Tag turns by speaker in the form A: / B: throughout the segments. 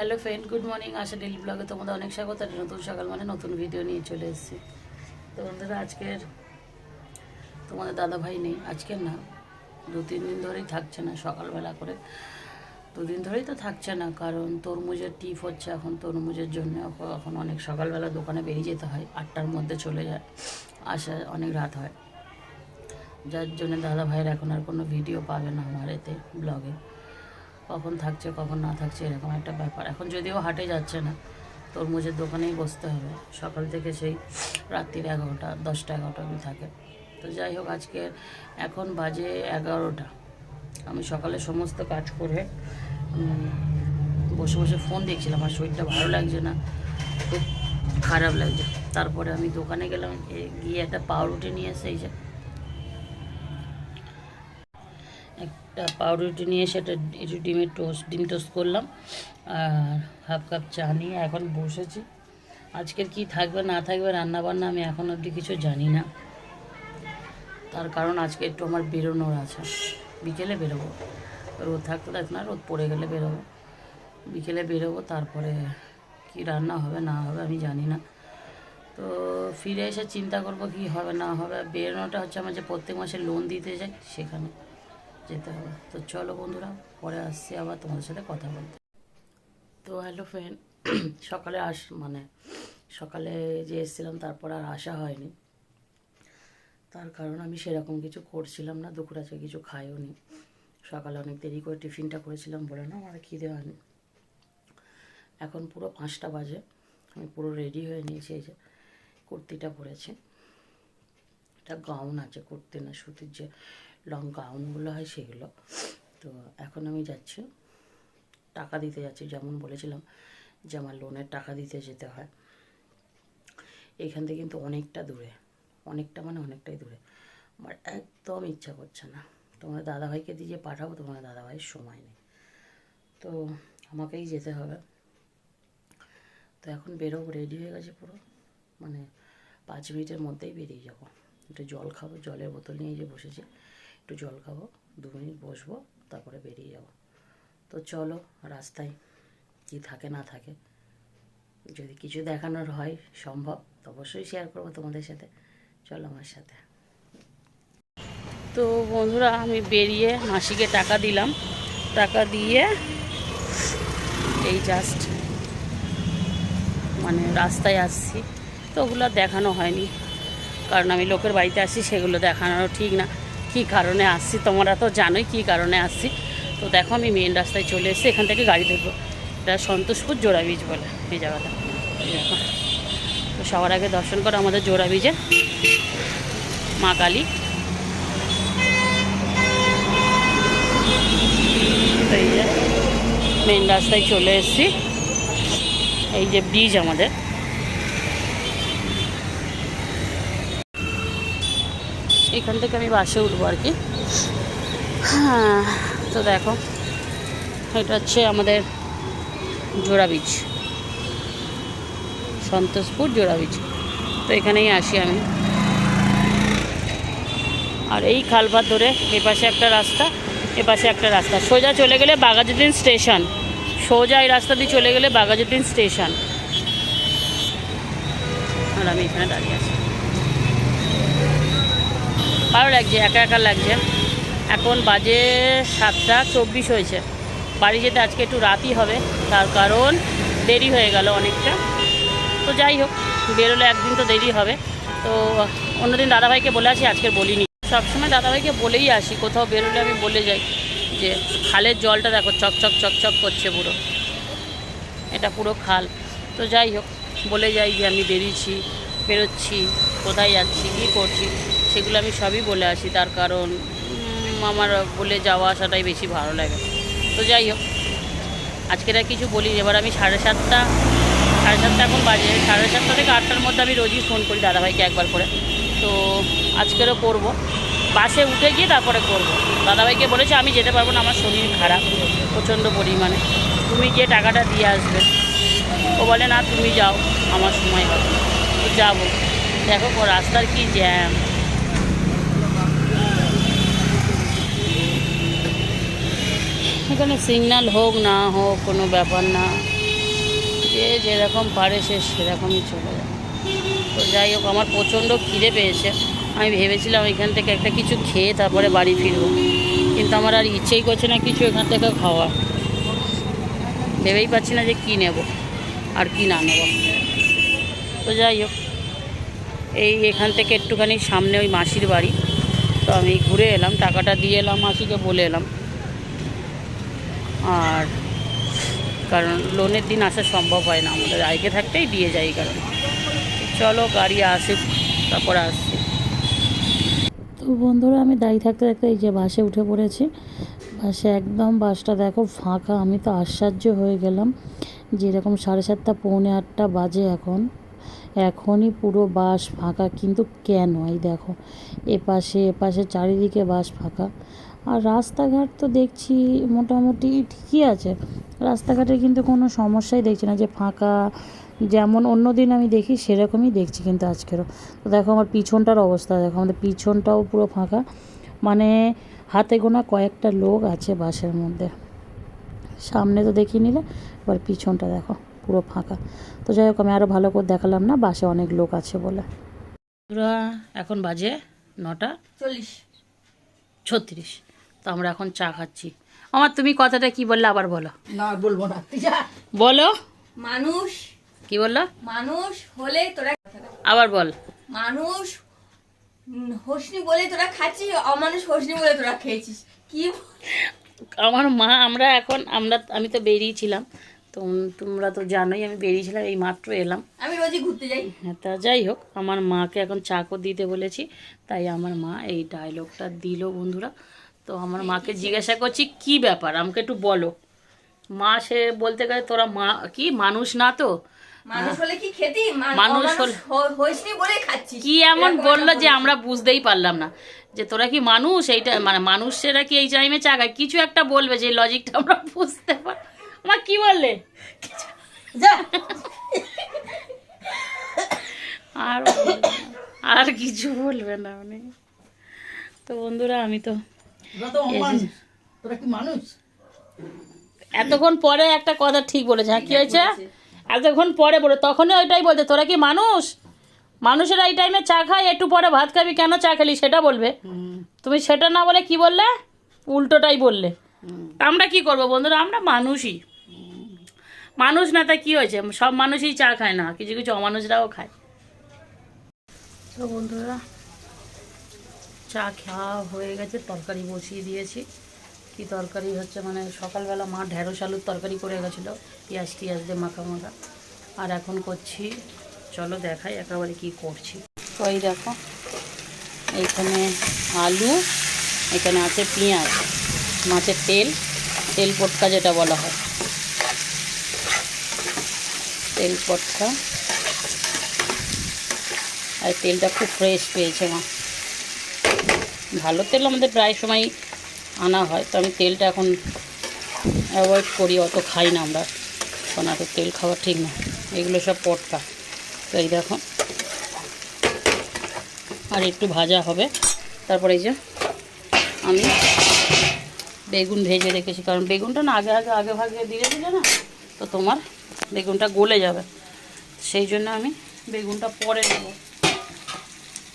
A: Hello friend good morning Asha daily ব্লগে তোমাদের অনেক স্বাগত। একটা নতুন সকাল মানে নতুন ভিডিও নিয়ে চলে এসেছি। তো বন্ধুরা, আজকের তোমাদের দাদা ভাই নেই। আজকের না দু তিন দিন ধরেই থাকছে না সকালবেলা করে। দুদিন ধরেই তো থাকছে না, কারণ তরমুজের টিপ হচ্ছে এখন তরমুজের জন্য। এখন অনেক সকালবেলা দোকানে বেরিয়ে যেতে হয়, আটটার মধ্যে চলে যায় আসা অনেক রাত হয়। যার জন্য দাদা ভাইয়ের এখন আর কোনো ভিডিও পাবে না আমার এতে ব্লগে কখন থাকছে, কখন না থাকছে, এরকম একটা ব্যাপার। এখন যদিও হাটে যাচ্ছে না, তরমুজের দোকানেই বসতে হবে। সকাল থেকে সেই রাত্রির এগারোটা, দশটা, এগারোটা অবধি থাকে। তো যাই হোক, আজকে এখন বাজে এগারোটা। আমি সকালে সমস্ত কাজ করে বসে বসে ফোন দেখছিলাম আমার শরীরটা ভালো লাগছে না, খুব খারাপ লাগছে। তারপরে আমি দোকানে গেলাম গিয়ে একটা পাউরুটি নিয়ে এসে এই যে একটা পাউরুটি নিয়ে সেটা একটু ডিমের টোস্ট, ডিম টোস্ট করলাম আর হাফ কাপ চা নিয়ে এখন বসেছি। আজকের কি থাকবে, না থাকবে রান্না বান্না আমি এখন অবধি কিছু জানি না। তার কারণ আজকে একটু আমার বেরোনোর আছে। বিকেলে বেরোবো। রোদ থাকতে থাকতে না, রোদ পড়ে গেলে বেরোবো। বিকেলে বেরোবো, তারপরে কি রান্না হবে, না হবে আমি জানি না। তো ফিরে এসে চিন্তা করব কি হবে, না হবে। বেরোনোটা হচ্ছে আমার যে প্রত্যেক মাসে লোন দিতে যাই সেখানে। যেতে হবে। তো চলো বন্ধুরা, পরে আসছি আবার তোমাদের সাথে কথা বলতে। তো হ্যালো ফ্রেন্ড সকালে আস মানে সকালে যে এসেছিলাম তারপর আর আসা হয়নি। তার কারণ আমি সেরকম কিছু করছিলাম না, দুপুর আজকে কিছু খাইও নি। সকালে অনেক দেরি করে টিফিনটা করেছিলাম বলে না, আমার খিদে হয়নি। এখন পুরো পাঁচটা বাজে, আমি পুরো রেডি হয়ে নিয়েছি, এই যে কুর্তিটা পরেছি। এটা গাউন আছে, কুর্তি না, সুতির যে লং গাউনগুলো হয় সেগুলো। তো এখন আমি যাচ্ছি। টাকা দিতে যাচ্ছি, যেমন বলেছিলাম যে আমার লোনের টাকা দিতে যেতে হয়। এখান থেকে কিন্তু অনেকটা দূরে, অনেকটা মানে অনেকটাই দূরে। আমার একদম ইচ্ছা করছে না। তোমার দাদাভাইকে দিয়ে পাঠাবো, তোমার দাদাভাইয়ের সময় নেই। তো আমাকেই যেতে হবে। তো এখন বেরোবো রেডি হয়ে গেছে পুরো। মানে পাঁচ মিনিটের মধ্যেই বেরিয়ে যাব। একটু জল খাব, জলের বোতল নিয়ে যে বসেছি। একটু জল খাব, দু মিনিট বসবো, তারপরে বেরিয়ে যাব। তো চলো, রাস্তায় কি থাকে না থাকে, যদি কিছু দেখানোর হয় সম্ভব অবশ্যই শেয়ার করব তোমাদের সাথে। চলো আমার সাথে। তো বন্ধুরা, আমি বেরিয়ে মাসিকে টাকা দিলাম। টাকা দিয়ে এই জাস্ট মানে রাস্তায় আসছি। তো ওগুলো দেখানো হয়নি, কারণ আমি লোকের বাড়িতে আসি সেগুলো দেখানো ঠিক না। কী কারণে আসছি? তোমরা তো জানোই কী কারণে আসছি। তো দেখো আমি মেন রাস্তায় চলে এসেছি, এখান থেকে গাড়ি ধরবো। এটা সন্তোষপুর জোড়া বীজ বলে, এই জায়গাটা। তো সবার আগে দর্শন করো আমাদের জোড়া বীজে মা কালী। এই যে মেন রাস্তায় চলে এসেছি। এই যে ব্রিজ আমাদের। এখান থেকে আমি বাসে উঠবো আর কি। হ্যাঁ তো দেখো, এটা হচ্ছে আমাদের জোড়া বীজ সন্তোষপুর জোড়া বীজ তো এখানেই আসি আমি। আর এই খালপাত ধরে এপাশে একটা রাস্তা, এপাশে একটা রাস্তা। সোজা চলে গেলে বাগাজুদ্দিন স্টেশন। সোজা এই রাস্তা দিয়ে চলে গেলে বাগাজুদ্দিন স্টেশন। আর আমি এখানে দাঁড়িয়ে আছি। ভালো লাগছে, একা একা লাগছে। এখন বাজে সাতটা চব্বিশ হয়েছে। বাড়ি যেতে আজকে একটু রাতই হবে, তার কারণ দেরি হয়ে গেল অনেকটা। তো যাই হোক, বেরোলে একদিন তো দেরি হবে। তো অন্যদিন দাদাভাইকে বলে আসি, আজকে বলিনি। সবসময় দাদাভাইকে বলেই আসি, কোথাও বেরোলে আমি বলে যাই যে, খালের জলটা দেখো চকচক চকচক করছে পুরো। এটা পুরো খাল। তো যাই হোক, বলে যাই যে আমি বেরিয়েছি, বেরোচ্ছি, কোথায় যাচ্ছি, কী করছি। সেগুলো আমি সবই বলে আসি, তার কারণ আমার বলে যাওয়া আসাটাই বেশি ভালো লাগে। তো যাই হোক, আজকের আর কিছু বলি এবার আমি সাড়ে সাতটা সাড়ে সাতটা এখন বাজে। সাড়ে সাতটা থেকে আটটার মধ্যে আমি রোজই ফোন করি দাদাভাইকে একবার করে। তো আজকেরও করব। বাসে উঠে গিয়ে তারপরে করব। দাদাভাইকে বলেছে, আমি যেতে পারব না, আমার শরীর খারাপ প্রচণ্ড পরিমাণে। তুমি গিয়ে টাকাটা দিয়ে আসবে। ও বলে, না, তুমি যাও, আমার সময় হবে তো যাব। দেখো রাস্তার কি জ্যাম এখানে সিগনাল হোক না হোক, কোনো ব্যাপার না। যে যেরকম পারে সে সেরকমই চলে যায়। তো যাই হোক, আমার প্রচণ্ড খিদে পেয়েছে। আমি ভেবেছিলাম এখান থেকে একটা কিছু খেয়ে তারপরে বাড়ি ফিরবো। কিন্তু আমার আর ইচ্ছেই করছে না কিছু এখান থেকে খাওয়া ভেবেই পাচ্ছি না যে কী নেব আর কি না নেব। তো যাই হোক, এই এখান থেকে একটুখানি সামনে ওই মাসির বাড়ি। তো আমি ঘুরে এলাম, টাকাটা দিয়ে এলাম, মাসিকে বলে এলাম। আর কারণ লোনের দিন আসা সম্ভব হয় না, আমাদের আগে থাকতেই দিয়ে যাই কারণ। চলো গাড়ি আসে তারপর আসছি। তো বন্ধুরা, আমি দাঁড়িয়ে থাকতে থাকতে এই যে বাসে উঠে পড়েছি, বাসে একদম বাসটা দেখো ফাঁকা, আমি তো আশ্চর্য হয়ে গেলাম যেরকম সাড়ে সাতটা, পৌনে আটটা বাজে এখন। এখনই পুরো বাস ফাঁকা, কিন্তু কেন? এই দেখো, এপাশে এপাশে চারিদিকে বাস ফাঁকা। আর রাস্তাঘাট তো দেখছি মোটামুটি ঠিকই আছে। রাস্তাঘাটে কিন্তু কোনো সমস্যাই দেখছি না যে ফাঁকা যেমন অন্য দিন আমি দেখি সেরকমই দেখছি কিন্তু আজকেরও। তো দেখো আমার পিছনটার অবস্থা দেখো আমাদের পিছনটাও পুরো ফাঁকা। মানে হাতে গোনা কয়েকটা লোক আছে বাসের মধ্যে। সামনে তো দেখিয়ে নিলে এবার পিছনটা দেখো পুরো ফাঁকা। তো যাই হোক আমি আরও ভালো করে দেখালাম না বাসে অনেক লোক আছে বলে। এখন বাজে নটা
B: চল্লিশ।
A: ছত্রিশ। আমরা এখন চা খাচ্ছি। আমার তুমি কথাটা কি বললে আবার বলো।
B: না বলব না। যা।
A: বলো।
B: মানুষ।
A: কি বলল?
B: মানুষ হলে তোরা
A: আবার বল।
B: মানুষ হোসনি বলে তোরা খাচ্ছিস অমানুষ হোসনি বলে তোরা খেয়েছিস। কি
A: আমার মা আমরা এখন আমরা আমি তো বেরিয়েছিলাম। তো তোমরা তো জানোই আমি বেরিয়েছিলাম এই মাত্র এলাম।
B: আমি রোজই ঘুরতে যাই।
A: হ্যাঁ তা যাই হোক আমার মাকে এখন চাকো দিতে বলেছি। তাই আমার মা এই ডায়লগটা দিল বন্ধুরা। তো আমার মাকে জিজ্ঞাসা করছি কি ব্যাপার? আমাকে একটু বলো। মা সে বলতে গেলে তোরা মা কি মানুষ না তো?
B: মানুষ কি
A: এমন বলল যে আমরা বুঝতেই পারলাম না। যে তোরা কি মানুষ? এইটা মানে মানুষেরা কি এই টাইমে চাকায় কিছু একটা বলবে যে লজিকটা আমরা বুঝতে পার আমার কি বললে? আর আর কিছু বলবে না উনি। তো বন্ধুরা আমি তো এতক্ষণ পরে একটা কথা ঠিক বলেছে হ্যাঁ কি হয়েছে? এতক্ষণ পরে বলে তখনই ওইটাই বলতে তোরা কি মানুষ? মানুষেরা এই টাইমে চা খায় একটু পরে ভাত খাবি কেন চা খেলি? সেটা বলবে। তুমি সেটা না বলে কি বললে? উল্টোটাই বললে। আমরা কি করব বন্ধুরা? আমরা মানুষই। মানুষ না তা কি হয়েছে? সব মানুষই চা খায় না কিছু কিছু অমানুষরাও খায়। তো বন্ধুরা চা খাওয়া হয়ে গেছে, তরকারি বসিয়ে দিয়েছি। কি তরকারি হচ্ছে মানে সকালবেলা মা ঢেঁড়স আলুর তরকারি করে গেছিল, পেঁয়াজ টিয়াজ দিয়ে মাখা মাখা। আর এখন করছি, চলো দেখাই একেবারে কি করছি। তো এই দেখো এখানে আলু, এখানে আছে পেঁয়াজ, মাছের তেল তেল পটকা যেটা বলা হয়। তেল পটকা। আর তেলটা খুব ফ্রেশ পেয়েছে মা। ভালো তেল আমাদের প্রায় সময় আনা হয়, তো আমি তেলটা এখন অ্যাভয়েড করি, অত খাই না আমরা। কারণ এত তেল খাওয়া ঠিক না, এগুলো সব পটকা। তো এই দেখো। আর একটু ভাজা হবে। তারপরে এই যে আমি বেগুন ভেজে রেখেছি, কারণ বেগুনটা না আগে আগে আগে ভাগে দিয়ে দিলে না, তো তোমার বেগুনটা গলে যাবে। সেই জন্য আমি বেগুনটা পরে নেব।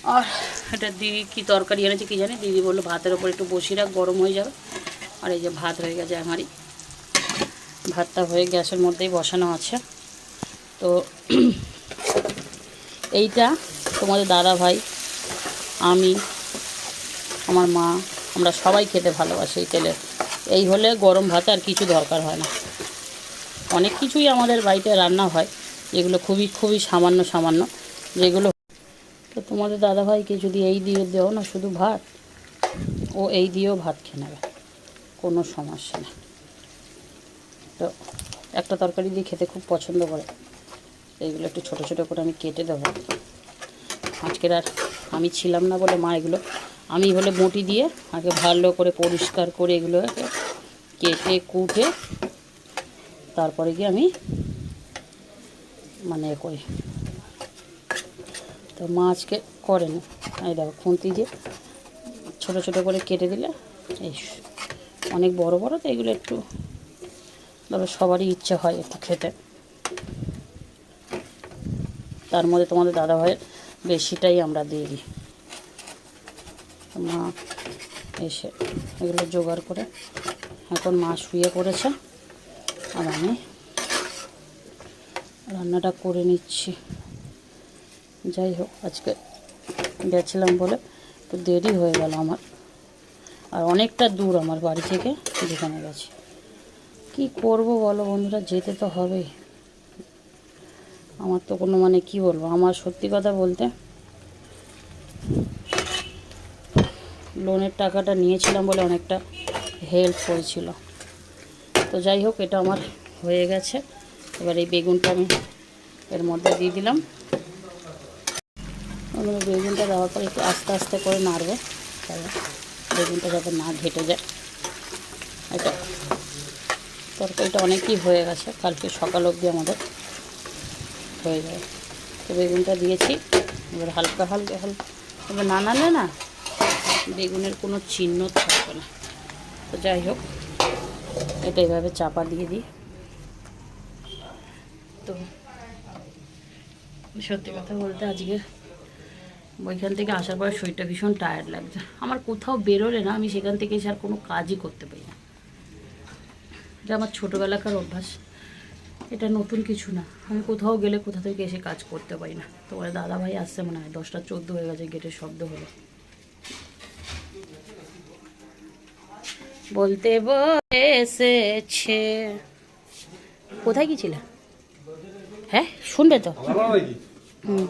A: আর এটা দিদি কি তরকারি এনেছে কি জানি? দিদি বলল, ভাতের ওপর একটু বসিয়ে রাখ, গরম হয়ে যাবে। আর এই যে ভাত হয়ে গেছে আমারই। ভাতটা হয়ে গ্যাসের মধ্যেই বসানো আছে। তো এইটা তোমাদের দাদা ভাই, আমি, আমার মা, আমরা সবাই খেতে ভালোবাসি এই তেলে এই হলে গরম ভাত আর কিছু দরকার হয় না। অনেক কিছুই আমাদের বাড়িতে রান্না হয়, যেগুলো খুবই খুবই সামান্য সামান্য, যেগুলো তো তোমাদের দাদাভাইকে যদি এই দিয়ে দেও না, শুধু ভাত, ও এই দিয়েও ভাত খেয়ে নেবে। কোনো সমস্যা নেই। তো একটা তরকারি দিয়ে খেতে খুব পছন্দ করে। এইগুলো একটু ছোটো ছোটো করে আমি কেটে দেবো। আজকের আর আমি ছিলাম না বলে মা এগুলো, আমি হলে বটি দিয়ে আগে ভালো করে পরিষ্কার করে এগুলো কেটে, কুটে, তারপরে গিয়ে আমি মানে করি তো মা আজকে করেন এই দেখো, খুন্তি দিয়ে ছোটো ছোটো করে কেটে দিলে, এই অনেক বড় বড়, তো এগুলো একটু ধরো সবারই ইচ্ছা হয় একটু খেতে। তার মধ্যে তোমাদের দাদাভাইয়ের বেশিটাই আমরা দিয়ে দিই। মা এসে এগুলো জোগাড় করে এখন মা শুয়ে পড়েছে, আর আমি রান্নাটা করে নিচ্ছি। যাই হোক আজকে গেছিলাম বলে একটু দেরি হয়ে গেল আমার। আর অনেকটা দূর আমার বাড়ি থেকে যেখানে গেছি। কি করব বলো বন্ধুরা, যেতে তো হবেই। আমার তো কোনো মানে কি বলব, আমার সত্যি কথা বলতে লোনের টাকাটা নিয়েছিলাম বলে অনেকটা হেল্প হয়েছিল তো যাই হোক, এটা আমার হয়ে গেছে। এবার এই বেগুনটা আমি এর মধ্যে দিয়ে দিলাম। এবার বেগুনটা দেওয়ার পর একটু আস্তে আস্তে করে নাড়বো। তাহলে বেগুনটা যাতে না ঘেটে যায়। এটা তরকারিটা অনেকই হয়ে গেছে। কালকে সকাল অবধি আমাদের হয়ে যাবে। তো বেগুনটা দিয়েছি। এবার হালকা হালকা হালকা এবার না নাড়লে না বেগুনের কোনো চিহ্ন থাকবে না। তো যাই হোক, এটা এভাবে চাপা দিয়ে দিই। তো সত্যি কথা বলতে আজকে ওইখান থেকে আসার পর শরীরটা ভীষণ টায়ার্ড লাগছে। আমার কোথাও বেরোলে না আমি সেখান থেকে এসে আর কোনো কাজই করতে পারি না। এটা আমার ছোটোবেলাকার অভ্যাস। এটা নতুন কিছু না। আমি কোথাও গেলে কোথা থেকে এসে কাজ করতে পারি না। তোমার দাদা ভাই আসছে মনে হয় দশটা চোদ্দ হয়ে গেছে গেটের শব্দ হলো। বলতে বসেছে কোথায় গিয়েছিলে? হ্যাঁ শুনবে তো? হুম।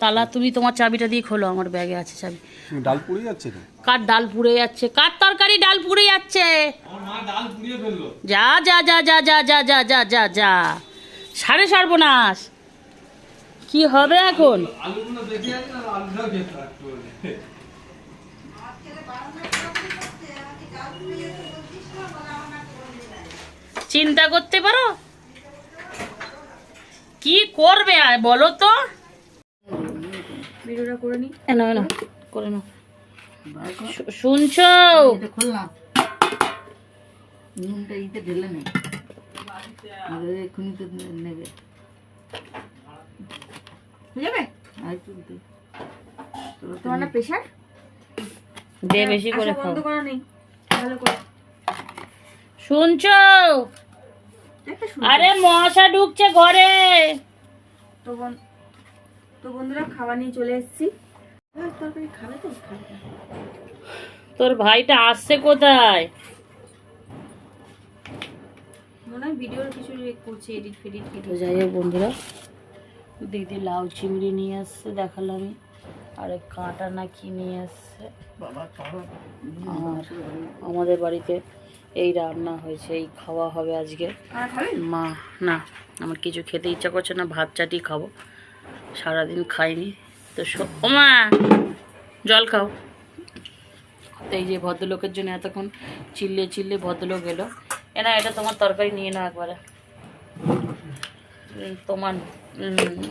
A: তালা তুমি তোমার চাবিটা দিয়ে খোলো আমার ব্যাগে আছে চাবি।
C: ডাল পুড়ে যাচ্ছে
A: কার ডাল পুড়ে যাচ্ছে? কার তরকারি ডাল পুড়ে যাচ্ছে? যা যা যা যা যা যা যা যা যা যা। সাড়ে সর্বনাশ। কি হবে এখন? চিন্তা করতে পারো? কি করবে আর বলো তো?
B: ভিডিওটা করে নি।
A: এনো এনো করে নাও। শুনছো?
D: এটা খুললাম। নুনটা ইতে ঢেলে নেই আর এক্ষুনি তো নেবে।
B: যাবে?
D: আর একটু দে। তোরা তো
B: তোমার না প্রেশার
A: দে বেশি করে খাও
B: বন্ধ করা নেই। ভালো করে।
A: শুনছো? আরে মশা ঢুকছে ঘরে।
B: তো তো বন্ধুরা খাবার নিয়ে চলে এসেছি। তরকারি খাবে তো খাবে
A: তোর ভাইটা আসছে কোথায়?
B: মনে হয় ভিডিওর কিছু করছে এডিট ফেডিট
A: তো যাই হোক বন্ধুরা দিদি লাউ চিংড়ি নিয়ে আসছে দেখালামই আর কাঁটা না কি নিয়ে আসছে। আর আমাদের বাড়িতে এই রান্না হয়েছে এই খাওয়া হবে আজকে। মা না আমার কিছু খেতে ইচ্ছা করছে না ভাত চাটি খাব। সারাদিন খাইনি। তো স- ও মা জল খাও। তো এই যে ভদ্রলোকের জন্য এতক্ষণ চিল্লে চিল্লে ভদ্রলোক এলো। এ না এটা তোমার তরকারি নিয়ে নাও একবারে। তোমার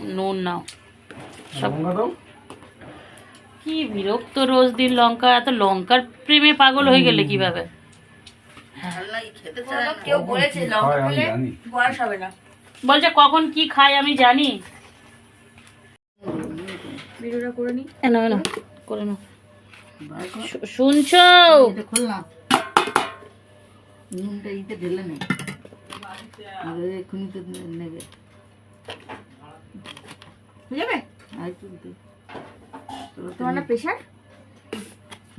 A: নুন নাও। সব কি বিরক্ত রোজ দিন লঙ্কা এত লঙ্কার প্রেমে পাগল হয়ে গেলে কীভাবে?
B: বলছে
A: কখন কি খাই আমি জানি।
B: ভিডিওটা করে নি।
A: এনো এনো করে নাও। শুনছো?
D: এটা খুললাম। নুনটা ইতে ঢেলে নেই আর এক্ষুনি তো নেবে।
B: হয়ে যাবে?
D: আর
B: তোমার না প্রেশার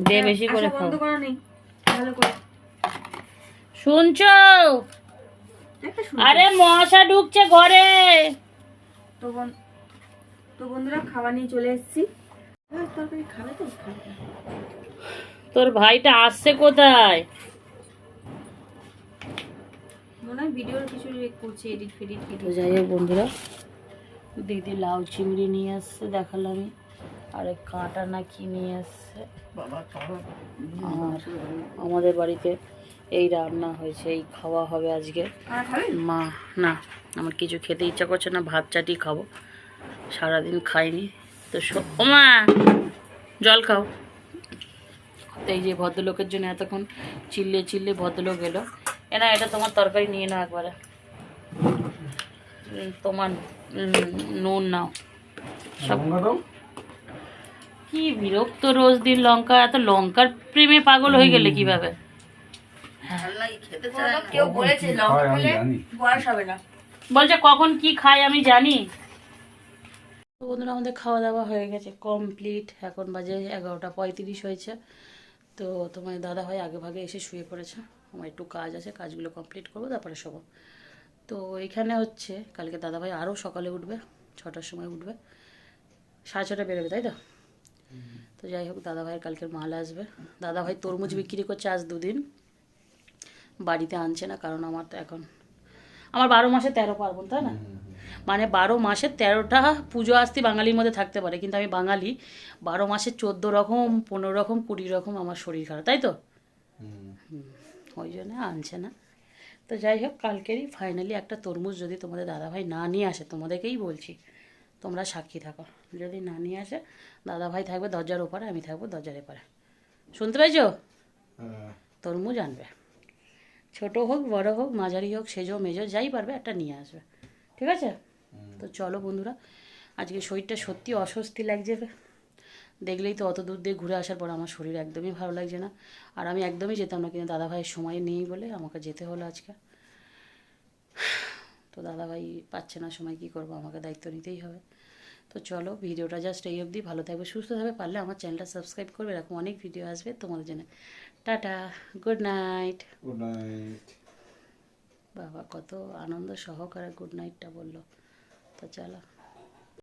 A: দে বেশি করে খাও
B: বন্ধ করা নেই ভালো করে।
A: শুনছো? আরে মশা ঢুকছে ঘরে।
B: তো বন্ধুরা খাবার নিয়ে চলে এসেছি। তরকারি খাবে তো?
A: তোর ভাইটা আসছে কোথায়?
B: মনে হয় ভিডিওর কিছু ইয়ে করছে এডিট ফেডিট
A: তো যাই হোক বন্ধুরা দিদি লাউ চিংড়ি নিয়ে আসছে দেখালামই আর এক কাঁটা না কি নিয়ে আসছে। আর আমাদের বাড়িতে এই রান্না হয়েছে এই খাওয়া হবে আজকে। মা না আমার কিছু খেতে ইচ্ছা করছে না ভাত চাটি খাব। সারাদিন খাইনি। তো ওমা জল খাও। এই যে ভদ্রলোকের জন্য এতক্ষণ চিল্লে চিল্লে ভদ্রলোক এলো। এনা এটা তোমার তরকারি নিয়ে নাও একবারে। তোমার নুন নাও। সব কি বিরক্ত রোজ দিন লঙ্কা এত লঙ্কার প্রেমে পাগল হয়ে গেলে কীভাবে?
B: বলছে
A: কখন কি খায় আমি জানি। তো বন্ধুরা, আমাদের খাওয়া দাওয়া হয়ে গেছে কমপ্লিট এখন বাজে এগারোটা পঁয়ত্রিশ হয়েছে। তো তোমার দাদা ভাই আগে ভাগে এসে শুয়ে পড়েছে। আমার একটু কাজ আছে, কাজগুলো কমপ্লিট করব, তারপরে সব তো এখানে হচ্ছে, কালকে দাদা ভাই আরও সকালে উঠবে, ছটার সময় উঠবে। সাড়ে ছটা বেরোবে, তাই তো? তো যাই হোক, দাদা ভাইয়ের কালকের মাল আসবে। দাদা ভাই তরমুজ বিক্রি করছে আজ দুদিন। বাড়িতে আনছে না, কারণ আমার তো এখন, আমার বারো মাসে তেরো পার্বণ, তাই না? মানে বারো মাসে তেরোটা পুজো আসতি বাঙালির মধ্যে থাকতে পারে। কিন্তু আমি বাঙালি বারো মাসে চোদ্দ রকম পনেরো রকম কুড়ি রকম আমার শরীর খারাপ তাই তো? হুম, ওই জন্য আনছে না। তো যাই হোক কালকেরই ফাইনালি একটা তরমুজ যদি তোমাদের দাদাভাই না নিয়ে আসে তোমাদেরকেই বলছি তোমরা সাক্ষী থাকো। যদি না নিয়ে আসে দাদাভাই থাকবে দরজার ওপারে আমি থাকব দরজার এপারে। শুনতে পাইছো
C: হ্যাঁ।
A: তরমুজ আনবে। ছোট হোক বড় হোক মাঝারি হোক সেজো মেজো যাই পারবে একটা নিয়ে আসবে। ঠিক আছে? তো চলো বন্ধুরা আজকে শরীরটা সত্যি অস্বস্তি লাগছে। দেখলেই তো অত দূর দিয়ে ঘুরে আসার পর আমার শরীর একদমই ভালো লাগছে না। আর আমি একদমই যেতাম না কিন্তু দাদাভাইয়ের সময় নেই বলে আমাকে যেতে হলো আজকে। তো দাদাভাই পাচ্ছে না সময় কি করব? আমাকে দায়িত্ব নিতেই হবে। তো চলো ভিডিওটা জাস্ট এই অবধি। ভালো থাকবে সুস্থ থাকবে পারলে আমার চ্যানেলটা সাবস্ক্রাইব করবে। এরকম অনেক ভিডিও আসবে তোমাদের জন্য। Tata good night
C: good night
A: বাবা কত আনন্দ সহকারে গুড নাইটটা বলল। তো চলো